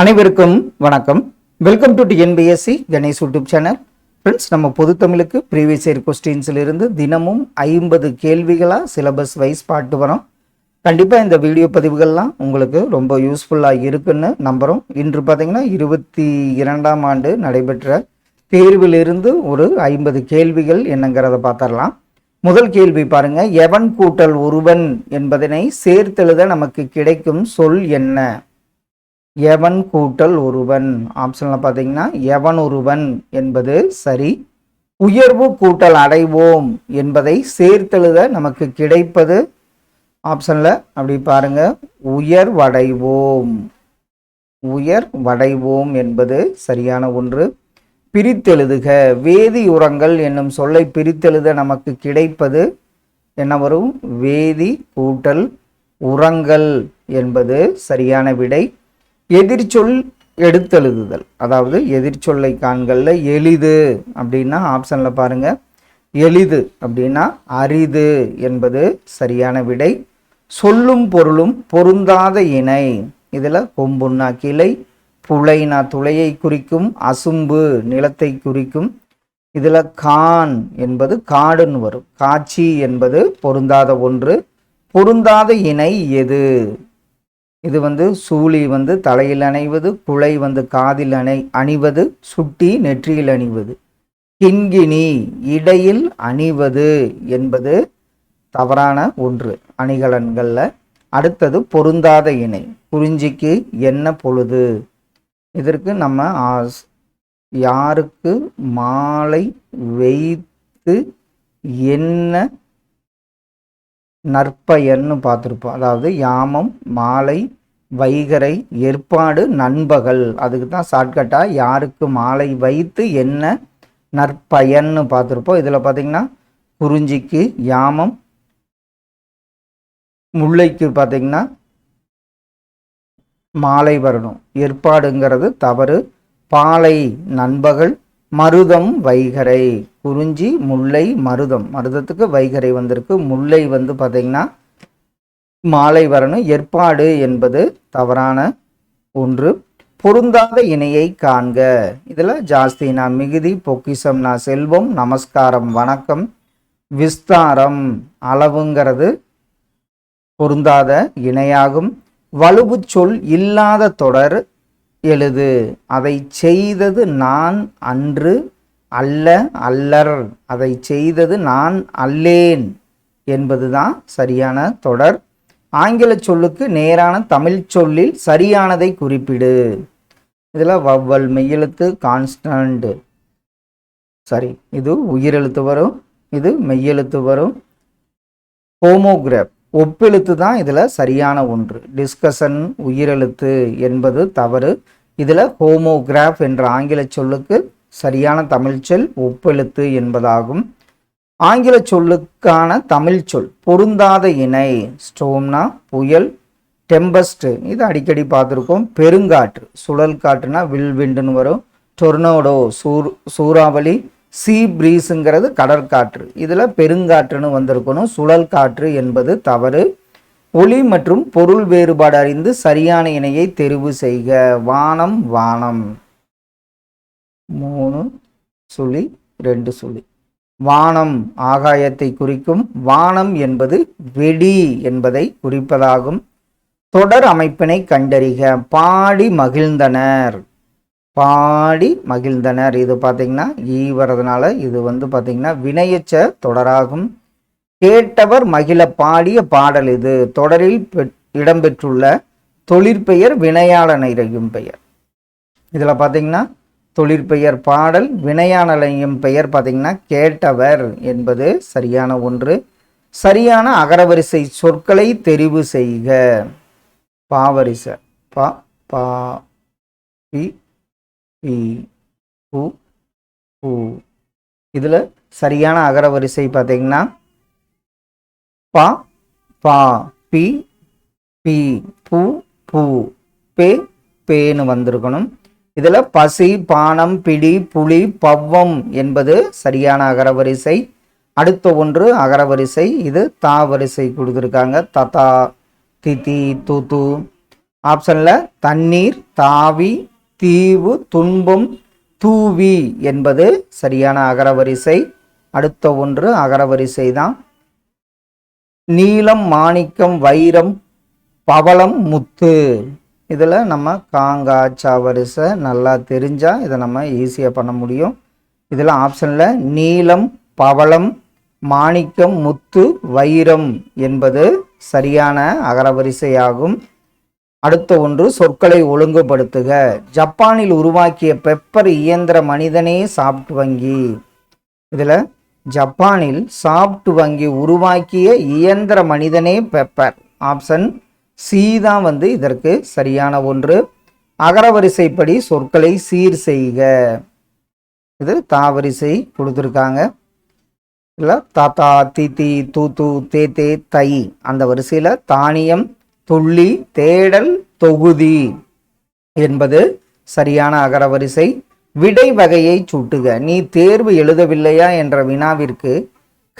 அனைவருக்கும் வணக்கம். Welcome to TNPSC Ganesh YouTube channel friends நம்ம பொது தமிழுக்கு ப்ரீவியஸ் இயர் கொஸ்டின்ஸ்லேருந்து தினமும் ஐம்பது கேள்விகளாக சிலபஸ் வைஸ் பாட்டு வரோம். கண்டிப்பாக இந்த வீடியோ பதிவுகள்லாம் உங்களுக்கு ரொம்ப யூஸ்ஃபுல்லாக இருக்குன்னு நம்புகிறோம் இன்று பார்த்தீங்கன்னா இருபத்தி இரண்டாம் ஆண்டு நடைபெற்ற தேர்விலிருந்து ஒரு ஐம்பது கேள்விகள் என்னங்கிறத பார்த்துடலாம் முதல் கேள்வி பாருங்க. எவன் கூட்டல் ஒருவன் என்பதனை சேர்த்தெழுத நமக்கு கிடைக்கும் சொல் என்ன? எவன் கூட்டல் ஒருவன்? ஆப்ஷனில் பார்த்தீங்கன்னா எவன் ஒருவன் என்பது சரி. உயர்வு கூட்டல் அடைவோம் என்பதை சேர்த்தெழுத நமக்கு கிடைப்பது. ஆப்ஷனில் அப்படி பாருங்க உயர்வடைவோம். உயர் வடைவோம் என்பது சரியான ஒன்று. பிரித்தெழுதுக. வேதி உரங்கள் என்னும் சொல்லை பிரித்தெழுத நமக்கு கிடைப்பது. என்ன வரும்? வேதி கூட்டல் உரங்கள் என்பது சரியான விடை. எதிர்ச்சொல் எடுத்தெழுதுதல். அதாவது எதிர்ச்சொல்லை காண்களில் எளிது அப்படின்னா ஆப்ஷனில் பாருங்கள் எளிது அப்படின்னா அரிது என்பது சரியான விடை. சொல்லும் பொருளும் பொருந்தாத இணை. இதில் கொம்புன்னா கிளை புலைனா துளையை குறிக்கும் அசும்பு நிலத்தை குறிக்கும். இதில் கான் என்பது காடுன்னு வரும். காட்சி என்பது பொருந்தாத ஒன்று. பொருந்தாத இணை எது? இது வந்து சூளி வந்து தலையில் அணைவது குலை வந்து காதில் அணை அணிவது சுட்டி நெற்றியில் அணிவது. கிண்கிணி இடையில் அணிவது என்பது தவறான ஒன்று. அணிகலன்களில் அடுத்தது பொருந்தாத இணை. குறிஞ்சிக்கு என்ன பொழுது? இதற்கு நம்ம ஆஸ் யாருக்கு மாலை வைத்து என்ன நற்பயன்னு பார்த்துருப்போம். அதாவது யாமம் மாலை வைகரை ஏற்பாடு நண்பகல். அதுக்கு தான் ஷார்ட்கட்டாக யாருக்கு மாலை வைத்து என்ன நற்பயன்னு பார்த்துருப்போம். இதில் பார்த்தீங்கன்னா குறிஞ்சிக்கு யாமம் முல்லைக்கு பார்த்தீங்கன்னா மாலை வரணும். ஏற்பாடுங்கிறது தவறு. பாலை நண்பகல் மருதம் வைகரை. குறிஞ்சி முல்லை மருதம். மருதத்துக்கு வைகரை வந்திருக்கு. முல்லை வந்து பார்த்தீங்கன்னா மாலை வரணும். ஏற்பாடு என்பது தவறான ஒன்று. பொருந்தாத இணையை காண்க. இதில் ஜாஸ்தினா மிகுதி பொக்கிசம்னா செல்வம் நமஸ்காரம் வணக்கம் விஸ்தாரம் அளவுங்கிறது பொருந்தாத இணையாகும். வலுவு சொல் இல்லாத தொடர் எழுது. அதை செய்தது நான் அன்று அல்ல அல்லர். அதை செய்தது நான் அல்லேன் என்பதுதான் சரியான தொடர். ஆங்கில சொல்லுக்கு நேரான தமிழ் சொல்லில் சரியானதை குறிப்பிடு. இதில் வவ்வல் மெய்யெழுத்து கான்ஸ்டன்ட் சரி இது உயிரெழுத்து வரும் இது மெய்யெழுத்து வரும். ஹோமோகிராப் ஒப்பெழுத்து தான் இதில் சரியான ஒன்று. டிஸ்கஷன் உயிரெழுத்து என்பது தவறு. இதில் ஹோமோகிராஃப் என்ற ஆங்கில சொல்லுக்கு சரியான தமிழ்ச்சொல் ஒப்பெழுத்து என்பதாகும். ஆங்கில சொல்லுக்கான தமிழ் சொல் பொருந்தாத இணை ஸ்டோம்னா புயல் டெம்பஸ்ட்டு இது அடிக்கடி பார்த்துருக்கோம். பெருங்காற்று சுழல் காற்றுனா வில்விண்டுன்னு வரும். டொர்னோடோ சூர் சூறாவளி சீ பிரீஸுங்கிறது கடற்காற்று. இதில் பெருங்காற்றுன்னு வந்திருக்கணும். சுழல் காற்று என்பது தவறு. ஒளி மற்றும் பொருள் வேறுபாடு அறிந்து சரியான இணையை தெரிவு செய்க. வானம் வானம். மூணு சுழி ரெண்டு சுழி. வானம் ஆகாயத்தை குறிக்கும் வானம் என்பது வெடி என்பதை குறிப்பதாகும். தொடர் அமைப்பினை கண்டறிக. பாடி மகிழ்ந்தனர். பாடி மகிழ்ந்தனர். இது பார்த்தீங்கன்னா ஈ வர்றதுனால இது வந்து பார்த்தீங்கன்னா வினையச்ச தொடராகும். கேட்டவர் மகிழ பாடிய பாடல் இது. தொடரில் பெ- இடம்பெற்றுள்ள தொழிற்பெயர் வினையாளனையும் பெயர். இதில் பார்த்தீங்கன்னா தொழிற்பெயர் பாடல் வினையானலையும் பெயர் பார்த்திங்கன்னா கேட்டவர் என்பது சரியான ஒன்று. சரியான அகரவரிசை சொற்களை தெரிவு செய்க. பாவரிசை பா பா பி பி பு பூ இதில் சரியான அகரவரிசை பார்த்தீங்கன்னா பா பா பி பி பூ பூ. பே பேன்னு வந்திருக்கணும். இதில் பசி பானம் பிடி புலி பவ்வம் என்பது சரியான அகரவரிசை. அடுத்த ஒன்று அகரவரிசை. இது தா வரிசை கொடுத்துருக்காங்க. ததா திதி தூது. ஆப்ஷனில் தண்ணீர் தாவி தீவு துன்பம் தூவி என்பது சரியான அகரவரிசை. அடுத்த ஒன்று அகரவரிசை தான். நீலம் மாணிக்கம் வைரம் பவளம் முத்து. இதில் நம்ம காங்கா சாவரிசை நல்லா தெரிஞ்சால் இதை நம்ம ஈஸியாக பண்ண முடியும். இதில் ஆப்ஷனில் நீளம் பவளம் மாணிக்கம் முத்து வைரம் என்பது சரியான அகரவரிசையாகும். அடுத்த ஒன்று சொற்களை ஒழுங்குபடுத்துக. ஜப்பானில் உருவாக்கிய பெப்பர் இயந்திர மனிதனே சாப்ட் வங்கி. இதில் ஜப்பானில் சாப்ட் வங்கி உருவாக்கிய இயந்திர மனிதனே பெப்பர். ஆப்ஷன் சி தான் வந்து இதற்கு சரியான ஒன்று. அகரவரிசைப்படி சொற்களை சீர் செய்க. இது தாவரிசை கொடுத்துருக்காங்க. இல்லை தாத்தா தித்தி தூத்து தே தே தை அந்த வரிசையில் தானியம் துள்ளி தேடல் தொகுதி என்பது சரியான அகரவரிசை. விடை வகையை சுட்டுக. நீ தேர்வு எழுதவில்லையா என்ற வினாவிற்கு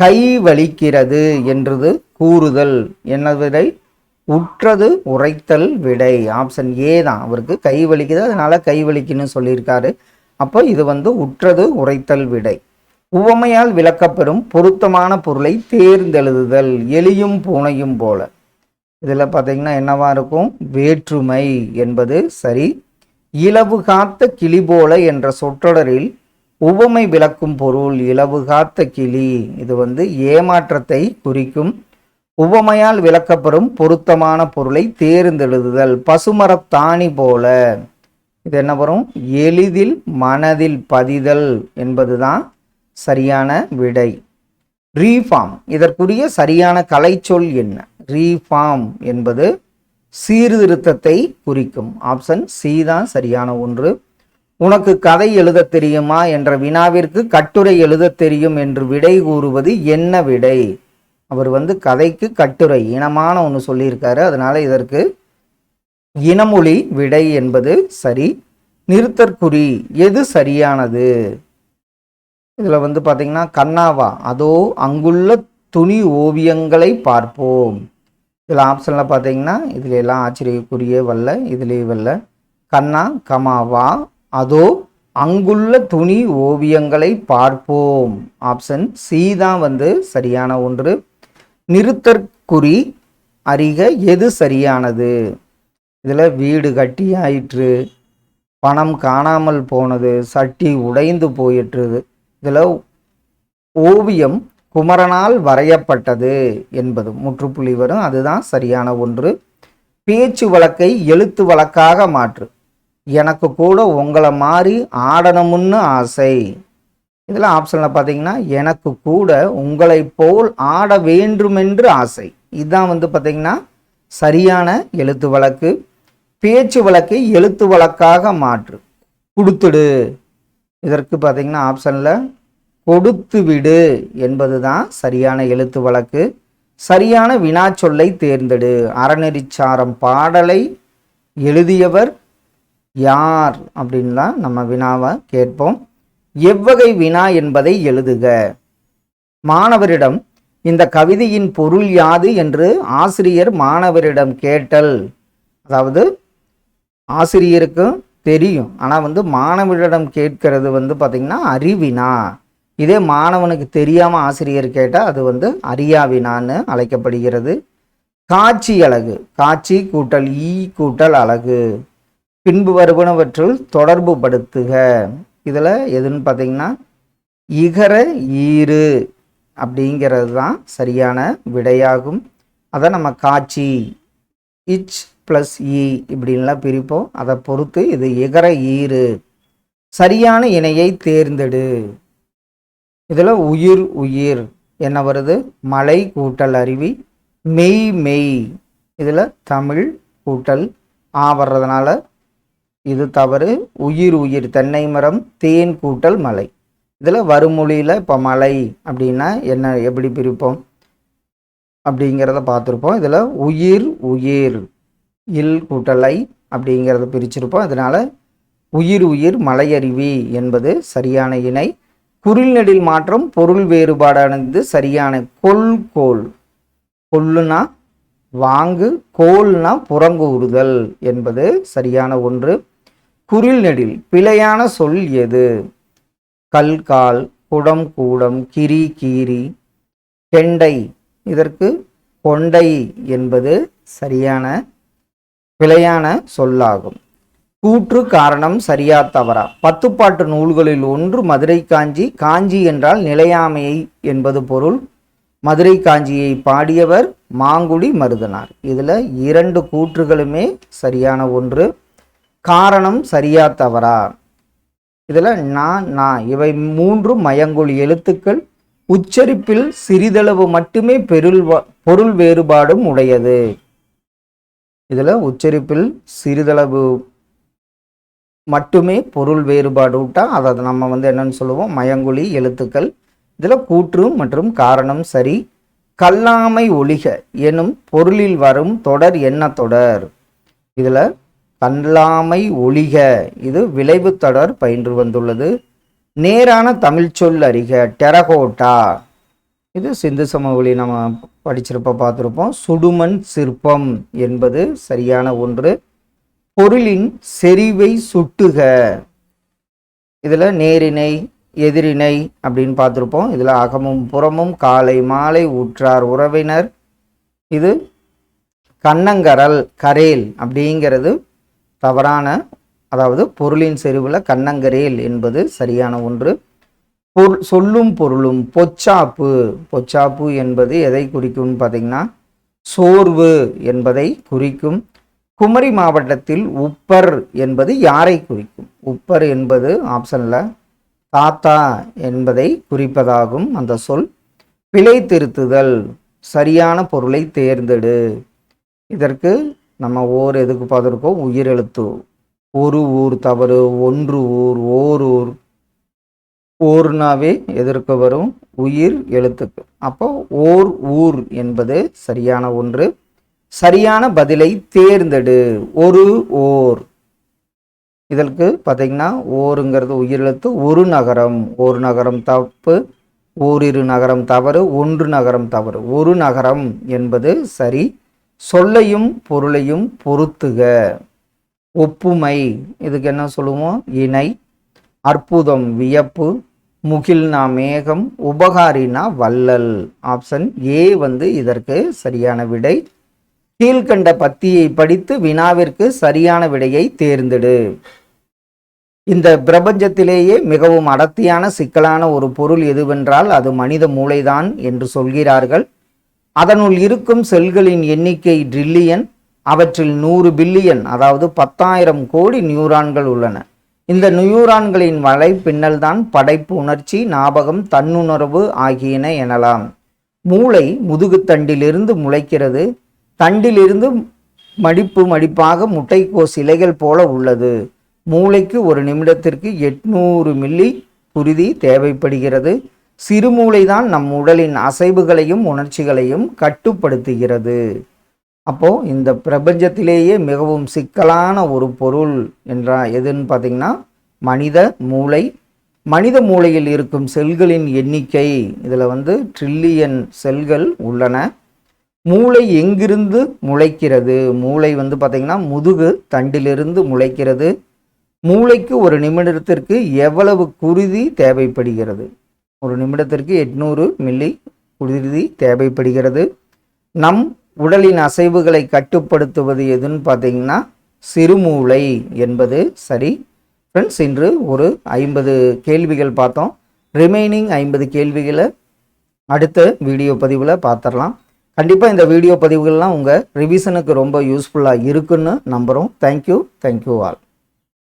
கை வலிக்கிறது என்றது கூறுதல். என்னவிடை உற்றது உரைத்தல் விடை. ஆப்ஷன் ஏ தான். அவருக்கு கை வலிக்குது. அதனால கை வலிக்குன்னு சொல்லியிருக்காரு. அப்போ இது வந்து உற்றது உரைத்தல் விடை. உவமையால் விளக்கப்பெறும் பொருத்தமான பொருளை தேர்ந்தெழுதுதல். எலியும் பூனையும் போல. இதில் பார்த்தீங்கன்னா என்னவா இருக்கும்? வேற்றுமை என்பது சரி. இலவு காத்த கிளி போல என்ற சொற்றொடரில் உவமை விளக்கும் பொருள் இலவு காத்த கிளி. இது வந்து ஏமாற்றத்தை குறிக்கும் உவமையால் விளக்கப்பெறும் பொருத்தமான பொருளை தேர்ந்தெழுதுதல். பசுமரத்தாணி போல. இது என்ன வரும்? எளிதில் மனதில் பதிதல் என்பதுதான் சரியான விடை. ரீஃபார்ம். இதற்குரிய சரியான கலைச்சொல் என்ன? ரீஃபார்ம் என்பது சீர்திருத்தத்தை குறிக்கும். ஆப்ஷன் சி தான் சரியான ஒன்று. உனக்கு கதை எழுத தெரியுமா? என்ற வினாவிற்கு கட்டுரை எழுத தெரியும் என்று விடை கூறுவது என்ன விடை? அவர் வந்து கதைக்கு கட்டுரை இனமான ஒன்று சொல்லியிருக்காரு. அதனால் இதற்கு இனமொழி விடை என்பது சரி நிறுத்தற்குறி எது சரியானது? இதில் வந்து பார்த்தீங்கன்னா கண்ணாவா அதோ அங்குள்ள துணி ஓவியங்களை பார்ப்போம். இதில் ஆப்ஷனில் பார்த்தீங்கன்னா இதில் எல்லாம் ஆச்சரியக்குரிய வல்ல இதுலேயே வல்ல. கண்ணா கமாவா அதோ அங்குள்ள துணி ஓவியங்களை பார்ப்போம். ஆப்ஷன் சி தான் வந்து சரியான ஒன்று. நிறுத்தற்குறி அறிக எது சரியானது? இதில் வீடு கட்டி ஆயிற்று பணம் காணாமல் போனது சட்டி உடைந்து போயிற்று. இதில் ஓவியம் குமரனால் வரையப்பட்டது என்பது முற்றுப்புள்ளி வரும். அதுதான் சரியான ஒன்று. பேச்சு வழக்கை எழுத்து வழக்காக மாற்று. எனக்கு கூட உங்களை மாதிரி ஆடணும்னு ஆசை. இதில் ஆப்ஷனில் பார்த்தீங்கன்னா எனக்கு கூட உங்களை போல் ஆட வேண்டுமென்று ஆசை. இதுதான் வந்து பார்த்தீங்கன்னா சரியான எழுத்து வழக்கு பேச்சு வழக்கை எழுத்து வழக்காக மாற்று. கொடுத்துடு. இதற்கு பார்த்தீங்கன்னா ஆப்ஷனில் கொடுத்து விடு என்பது தான் சரியான எழுத்து வழக்கு. சரியான வினாச்சொல்லை தேர்ந்தெடு. அறநெறிச்சாரம் பாடலை எழுதியவர் யார்? அப்படின்லாம் நம்ம வினாவை கேட்போம். எவ்வகை வினா என்பதை எழுதுக. மாணவரிடம் இந்த கவிதையின் பொருள் யாது என்று ஆசிரியர் மாணவரிடம் கேட்டல். அதாவது ஆசிரியருக்கும் தெரியும். ஆனால் வந்து மாணவரிடம் கேட்கிறது வந்து பார்த்திங்கன்னா அறிவினா. இதே மாணவனுக்கு தெரியாமல் ஆசிரியர் கேட்டால் அது வந்து அறியாவினான்னு அழைக்கப்படுகிறது. காட்சி அழகு. காட்சி கூட்டல் ஈ கூட்டல் அழகு. பின்பு வருவனவற்றுள் தொடர்பு படுத்துக. இதில் எதுன்னு பார்த்தீங்கன்னா இகர ஈறு அப்படிங்கிறது தான் சரியான விடையாகும். அதை நம்ம காட்சி இச் ப்ளஸ் இ e இப்படின்லாம் பிரிப்போம். அதை பொறுத்து இது இகர ஈறு. சரியான இணையை தேர்ந்தெடு. இதில் உயிர் உயிர் என்ன வருது? மலை கூட்டல் அருவி மெய் மெய். இதில் தமிழ் கூட்டல் ஆ வர்றதுனால இது தவறு. உயிர் உயிர் தென்னை மரம் தேன் கூட்டல் மலை. இதில் வருமொழியில் இப்போ மலை அப்படின்னா என்ன எப்படி பிரிப்போம்? அப்படிங்கிறத பார்த்துருப்போம். இதில் உயிர் உயிர் இல் கூட்டலை அப்படிங்கிறத பிரிச்சிருப்போம். அதனால் உயிர் உயிர் மலையருவி என்பது சரியான இணை. குறில்நெடில் மாற்றம் பொருள் வேறுபாடானது சரியான கொல் கோல். கொல்லுனா வாங்கு கோல்னா புறங்கூறுதல் என்பது சரியான ஒன்று. குரில் நெடில் பிழையான சொல் எது? கல்கால் குடம் கூடம் கிரி கீரி கெண்டை. இதற்கு கொண்டை என்பது சரியான பிழையான சொல்லாகும். கூற்று காரணம் சரியா தவறா? பத்துப்பாட்டு நூல்களில் ஒன்று மதுரை காஞ்சி காஞ்சி என்றால் நிலையாமையை என்பது பொருள். மதுரை காஞ்சியை பாடியவர் மாங்குடி மருதனார். இதில் இரண்டு கூற்றுகளுமே சரியான ஒன்று. காரணம் சரியா தவறா? இதில் நான் நான் இவை மூன்றும் மயங்குள் எழுத்துக்கள். உச்சரிப்பில் சிறிதளவு மட்டுமே பெருள் பொருள் வேறுபாடும் உடையது. இதில் உச்சரிப்பில் சிறிதளவு மட்டுமே பொருள் வேறுபாடு விட்டால் அதை நம்ம வந்து என்னன்னு சொல்லுவோம்? மயங்குழி எழுத்துக்கள். இதில் கூற்று மற்றும் காரணம் சரி. கல்லாமை ஒளிக எனும் பொருளில் வரும் தொடர் என்ன தொடர்? இதில் கல்லாமை ஒளிக இது விளைவு தொடர் பயின்று வந்துள்ளது. நேரான தமிழ் சொல் அறிக. டெரகோட்டா. இது சிந்து சமவெளி நம்ம படிச்சிருப்ப பார்த்துருப்போம். சுடுமண் சிற்பம் என்பது சரியான ஒன்று. பொருளின் செறிவை சுட்டுக. இதில் நேரினை எதிரினை அப்படின்னு பார்த்துருப்போம். இதில் அகமும் புறமும் காலை மாலை உற்றார் உறவினர். இது கண்ணங்கரல் கரேல் அப்படிங்கிறது தவறான அதாவது பொருளின் செறிவில் கண்ணங்கரேல் என்பது சரியான ஒன்று. பொருள் சொல்லும் பொருளும் பொச்சாப்பு. பொச்சாப்பு என்பது எதை குறிக்கும்னு பார்த்தீங்கன்னா சோர்வு என்பதை குறிக்கும். குமரி மாவட்டத்தில் உப்பர் என்பது யாரை குறிக்கும்? உப்பர் என்பது ஆப்ஷனில் தாத்தா என்பதை குறிப்பதாகும் அந்த சொல். பிழை திருத்துதல் சரியான பொருளை தேர்ந்தெடு. இதற்கு நம்ம ஓர் எதுக்கு பார்த்துருக்கோம்? உயிரெழுத்து. ஒரு ஊர் தவறு ஒன்று ஊர் ஓர் ஊர். ஓர்னாவே எதற்கு வரும்? உயிர் எழுத்துக்கு. அப்போ ஓர் ஊர் என்பது சரியான ஒன்று. சரியான பதிலை தேர்ந்தெடு. ஒரு ஓர். இதற்கு பார்த்தீங்கன்னா ஓருங்கிறது உயிரெழுத்து ஒரு நகரம். ஒரு நகரம் தப்பு ஓரிரு நகரம் தவறு ஒன்று நகரம் தவறு. ஒரு நகரம் என்பது சரி சொல்லையும் பொருளையும் பொருத்துக. ஒப்புமை இதுக்கு என்ன சொல்லுவோம்? இணை அற்புதம் வியப்பு முகில்னா மேகம் உபகாரினா வள்ளல். ஆப்ஷன் ஏ வந்து இதற்கு சரியான விடை. கீழ்கண்ட பத்தியை படித்து வினாவிற்கு சரியான விடையை தேர்ந்தெடு. இந்த பிரபஞ்சத்திலேயே மிகவும் அடர்த்தியான சிக்கலான ஒரு பொருள் எதுவென்றால் அது மனித மூளைதான் என்று சொல்கிறார்கள். அதனுள் இருக்கும் செல்களின் எண்ணிக்கை ட்ரில்லியன் அவற்றில் நூறு பில்லியன் அதாவது பத்தாயிரம் கோடி நியூரான்கள் உள்ளன. இந்த நியூரான்களின் வலை பின்னல்தான் படைப்பு உணர்ச்சி ஞாபகம் தன்னுணர்வு ஆகியன எனலாம். மூளை முதுகுத்தண்டிலிருந்து முளைக்கிறது. தண்டிலிருந்து மடிப்பு மடிப்பாக முட்டைக்கோஸ் இலைகள் போல உள்ளது. மூளைக்கு ஒரு நிமிடத்திற்கு எட்நூறு மில்லி புரிதி தேவைப்படுகிறது. சிறுமூளைதான் நம் உடலின் அசைவுகளையும் உணர்ச்சிகளையும் கட்டுப்படுத்துகிறது. அப்போ இந்த பிரபஞ்சத்திலேயே மிகவும் சிக்கலான ஒரு பொருள் என்றா எதுன்னு பார்த்தீங்கன்னா மனித மூளை. மனித மூளையில் இருக்கும் செல்களின் எண்ணிக்கை இதில் வந்து ட்ரில்லியன் செல்கள் உள்ளன. மூளை எங்கிருந்து முளைக்கிறது? மூளை வந்து பார்த்திங்கன்னா முதுகு தண்டிலிருந்து முளைக்கிறது. மூளைக்கு ஒரு நிமிடத்திற்கு எவ்வளவு குருதி தேவைப்படுகிறது? ஒரு நிமிடத்திற்கு எட்நூறு மில்லி குளிர்தி தேவைப்படுகிறது. நம் உடலின் அசைவுகளை கட்டுப்படுத்துவது எதுன்னு பார்த்தீங்கன்னா சிறுமூளை என்பது சரி. ஃப்ரெண்ட்ஸ் இன்று ஒரு ஐம்பது கேள்விகள் பார்த்தோம். ரிமைனிங் ஐம்பது கேள்விகளை அடுத்த வீடியோ பதிவில் பார்த்துடலாம். கண்டிப்பாக இந்த வீடியோ பதிவுகள்லாம் உங்கள் ரிவிஷனுக்கு ரொம்ப யூஸ்ஃபுல்லாக இருக்குன்னு நம்புகிறோம் தேங்க்யூ தேங்க்யூ ஆல்